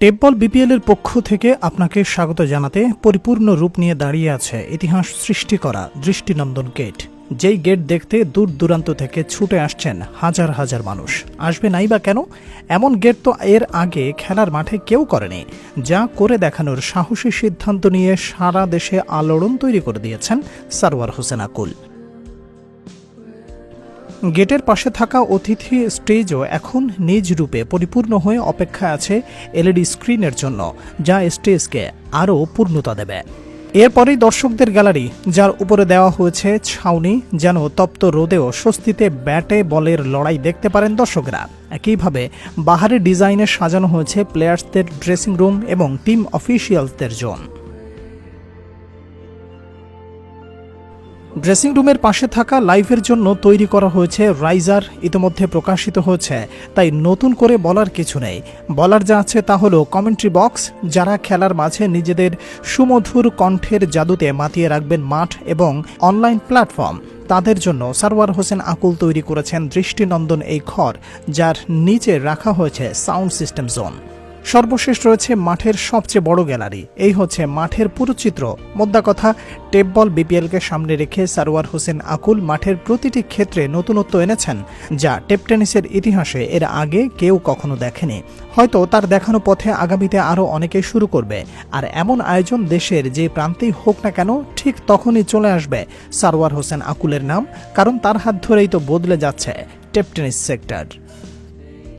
টেপবল BPL এর পক্ষ থেকে আপনাকে স্বাগত জানাতে পরিপূর্ণ রূপ নিয়ে দাঁড়িয়ে আছে ইতিহাস সৃষ্টি করা দৃষ্টিনন্দন গেট। যেই গেট দেখতে দূর দূরান্ত থেকে ছুটে আসছেন হাজার হাজার মানুষ। আসবে নাই বা কেন? এমন গেট তো এর আগে খেলার মাঠে কেউ করেনি, যা করে দেখানোর সাহসী সিদ্ধান্ত নিয়ে সারা দেশে আলোড়ন তৈরি করে দিয়েছেন সারওয়ার হোসেন আকুল। গেটের পাশে থাকা অতিথি স্টেজও এখন নিজ রূপে পরিপূর্ণ হয়ে অপেক্ষা আছে এলইডি স্ক্রিনের জন্য, যা স্টেজকে আরও পূর্ণতা দেবে। এরপরেই দর্শকদের গ্যালারি, যার উপরে দেওয়া হয়েছে ছাউনি, যেন তপ্ত রোদেও স্বস্তিতে ব্যাটে বলের লড়াই দেখতে পারেন দর্শকরা। একইভাবে বাহারি ডিজাইনে সাজানো হয়েছে প্লেয়ার্সদের ড্রেসিং রুম এবং টিম অফিসিয়ালসদের জোন। ড্রেসিং রুমের পাশে থাকা লাইভের জন্য তৈরি করা হয়েছে রাইজার, ইতিমধ্যে প্রকাশিত হয়েছে। তাই নতুন করে বলার কিছু নেই। বলার যা আছে তা হলো কমেন্ট্রি বক্স যারা খেলার মাঝে নিজেদের সুমধুর কণ্ঠের জাদুতে মাতিয়ে রাখবেন মাঠ এবং অনলাইন প্ল্যাটফর্ম তাদের জন্য সারওয়ার হোসেন আকুল তৈরি করেছেন দৃষ্টিনন্দন এই ঘর যার নিচে রাখা হয়েছে সাউন্ড সিস্টেম জোন সর্বশেষ রয়েছে মাঠের সবচেয়ে বড় গ্যালারি। এই হচ্ছে মাঠের পুরো চিত্র। মোদ্দা কথা টেপবল বিপিএলকে সামনে রেখে সারোয়ার হোসেন আকুল মাঠের প্রতিটি ক্ষেত্রে নতুনত্ব এনেছেন, যা টেপ টেনিসের ইতিহাসে এর আগে কেউ কখনো দেখেনি। হয়তো তার দেখানো পথে আগামীতে আরও অনেকেই শুরু করবে। আর এমন আয়োজন দেশের যে প্রান্তেই হোক না কেন, ঠিক তখনই চলে আসবে সারোয়ার হোসেন আকুলের নাম, কারণ তার হাত ধরেই তো বদলে যাচ্ছে টেপ টেনিস সেক্টর।